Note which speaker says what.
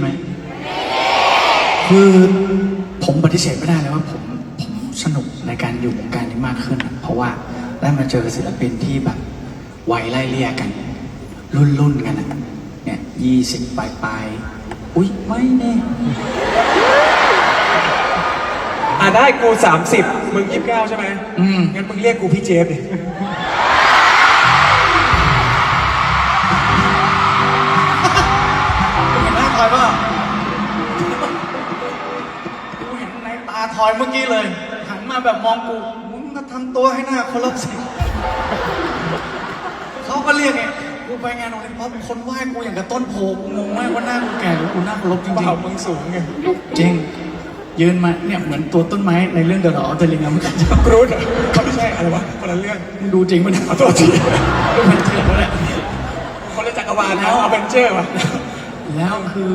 Speaker 1: ไหมคือผมปฏิเสธไม่ได้เลยว่าผมผมสนุกในการอยู่วงการนี้มากขึ้น เพราะว่าได้มาเจอศิลปินที่แบบวัยไล่เลี่ยกัน รุ่นรุ่นๆกันอะเนี่ยยี่สิบปลายปลายๆอุ๊ย ไม่แน่
Speaker 2: อะได้กู 30 มึง 29 ใช่ไหม
Speaker 1: อืม
Speaker 2: งั้นมึงเรียกกูพี่เจฟดิ
Speaker 1: นในตาทอยเมื่อกี้เลย หันมาแบบมองกูมึงมาทำตัวให้หน้าเคารพสิเขาก็เรียกไงกูไปงานโอลิมปิกคนไหว้กูอย่างกับต้นโพกูงงมากว่าหน้ากูแก่หรือกูหน้าเคารพจริง
Speaker 2: เปล่ามึงสูงไง
Speaker 1: ๆจริงยืนมาเนี่ยเหมือนตัวต้นไม้ในเรื่องเดอะลออฟเดลิงอะมึงจะ
Speaker 2: กรูดเหรอเขาไม่ใช่อะไรวะคนละเรื่อง
Speaker 1: มึงดูจริงมันย
Speaker 2: ขอโทษที
Speaker 1: ดูมันเจ๋งเลย
Speaker 2: คนละจักรวาลนะเอาเวนเจอร์วะ
Speaker 1: แล้วคือ